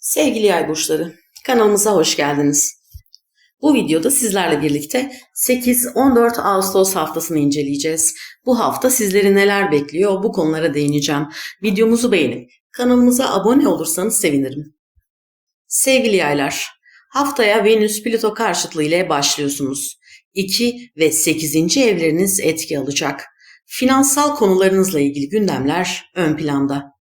Sevgili yay burçları, kanalımıza hoş geldiniz. Bu videoda sizlerle birlikte 8-14 Ağustos haftasını inceleyeceğiz. Bu hafta sizleri neler bekliyor bu konulara değineceğim. Videomuzu beğenip kanalımıza abone olursanız sevinirim. Sevgili yaylar, haftaya Venüs Plüto karşıtlığı ile başlıyorsunuz. 2 ve 8. evleriniz etki alacak. Finansal konularınızla ilgili gündemler ön planda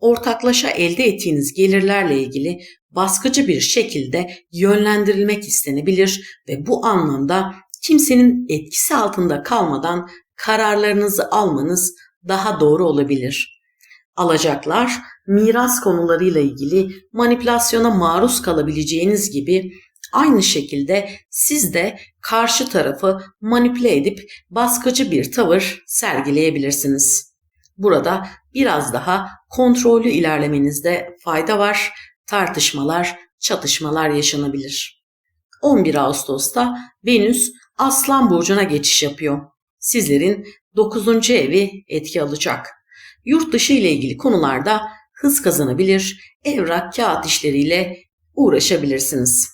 ortaklaşa elde ettiğiniz gelirlerle ilgili baskıcı bir şekilde yönlendirilmek istenebilir ve bu anlamda kimsenin etkisi altında kalmadan kararlarınızı almanız daha doğru olabilir. Alacaklar, miras konularıyla ilgili manipülasyona maruz kalabileceğiniz gibi aynı şekilde siz de karşı tarafı manipüle edip baskıcı bir tavır sergileyebilirsiniz. Burada biraz daha kontrollü ilerlemenizde fayda var. Tartışmalar, çatışmalar yaşanabilir. 11 Ağustos'ta Venüs Aslan burcuna geçiş yapıyor. Sizlerin 9. evi etki alacak. Yurt dışı ile ilgili konularda hız kazanabilir, evrak kağıt işleriyle uğraşabilirsiniz.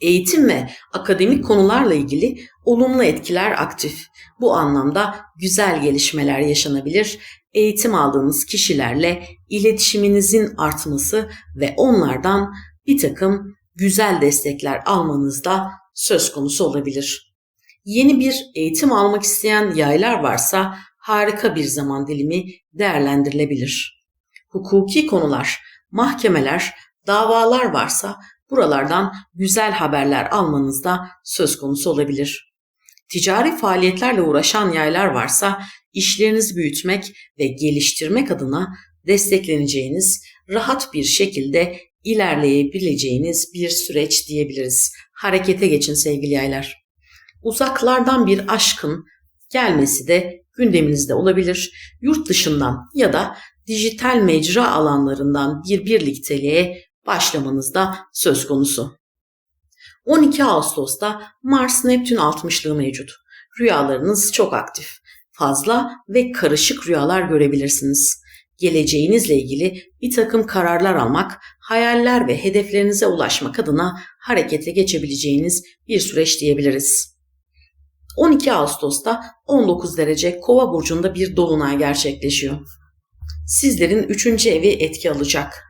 Eğitim ve akademik konularla ilgili olumlu etkiler aktif. Bu anlamda güzel gelişmeler yaşanabilir. Eğitim aldığınız kişilerle iletişiminizin artması ve onlardan bir takım güzel destekler almanız da söz konusu olabilir. Yeni bir eğitim almak isteyen yaylar varsa harika bir zaman dilimi değerlendirilebilir. Hukuki konular, mahkemeler, davalar varsa buralardan güzel haberler almanız da söz konusu olabilir. Ticari faaliyetlerle uğraşan yaylar varsa işlerinizi büyütmek ve geliştirmek adına destekleneceğiniz, rahat bir şekilde ilerleyebileceğiniz bir süreç diyebiliriz. Harekete geçin sevgili yaylar. Uzaklardan bir aşkın gelmesi de gündeminizde olabilir. Yurt dışından ya da dijital mecra alanlarından bir birlikteliğe başlamanız da söz konusu. 12 Ağustos'ta Mars Neptün 60'lığı mevcut. Rüyalarınız çok aktif. Fazla ve karışık rüyalar görebilirsiniz. Geleceğinizle ilgili bir takım kararlar almak, hayaller ve hedeflerinize ulaşmak adına harekete geçebileceğiniz bir süreç diyebiliriz. 12 Ağustos'ta 19 derece Kova burcunda bir dolunay gerçekleşiyor. Sizlerin 3. evi etki alacak.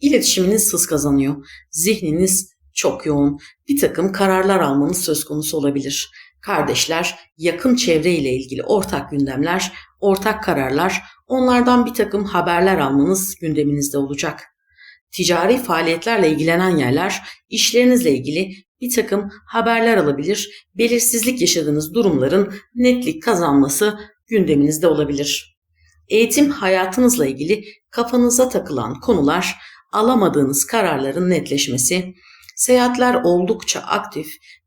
İletişiminiz hız kazanıyor. Zihniniz çok yoğun. Bir takım kararlar almanız söz konusu olabilir. Kardeşler, yakın çevre ile ilgili ortak gündemler, ortak kararlar, onlardan bir takım haberler almanız gündeminizde olacak. Ticari faaliyetlerle ilgilenen yerler, işlerinizle ilgili bir takım haberler alabilir, belirsizlik yaşadığınız durumların netlik kazanması gündeminizde olabilir. Eğitim hayatınızla ilgili kafanıza takılan konular, alamadığınız kararların netleşmesi, seyahatler oldukça aktif,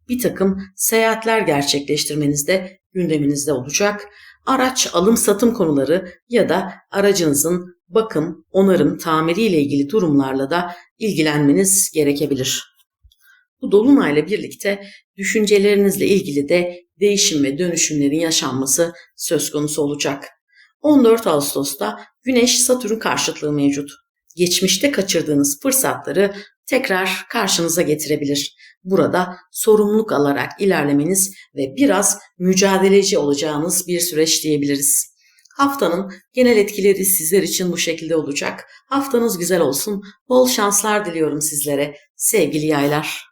bir takım seyahatler gerçekleştirmenizde gündeminizde olacak. Araç alım satım konuları ya da aracınızın bakım, onarım, tamiri ile ilgili durumlarla da ilgilenmeniz gerekebilir. Bu dolunayla birlikte düşüncelerinizle ilgili de değişim ve dönüşümlerin yaşanması söz konusu olacak. 14 Ağustos'ta Güneş Satürn karşıtlığı mevcut. Geçmişte kaçırdığınız fırsatları tekrar karşınıza getirebilir. Burada sorumluluk alarak ilerlemeniz ve biraz mücadeleci olacağınız bir süreç diyebiliriz. Haftanın genel etkileri sizler için bu şekilde olacak. Haftanız güzel olsun. Bol şanslar diliyorum sizlere sevgili yaylar.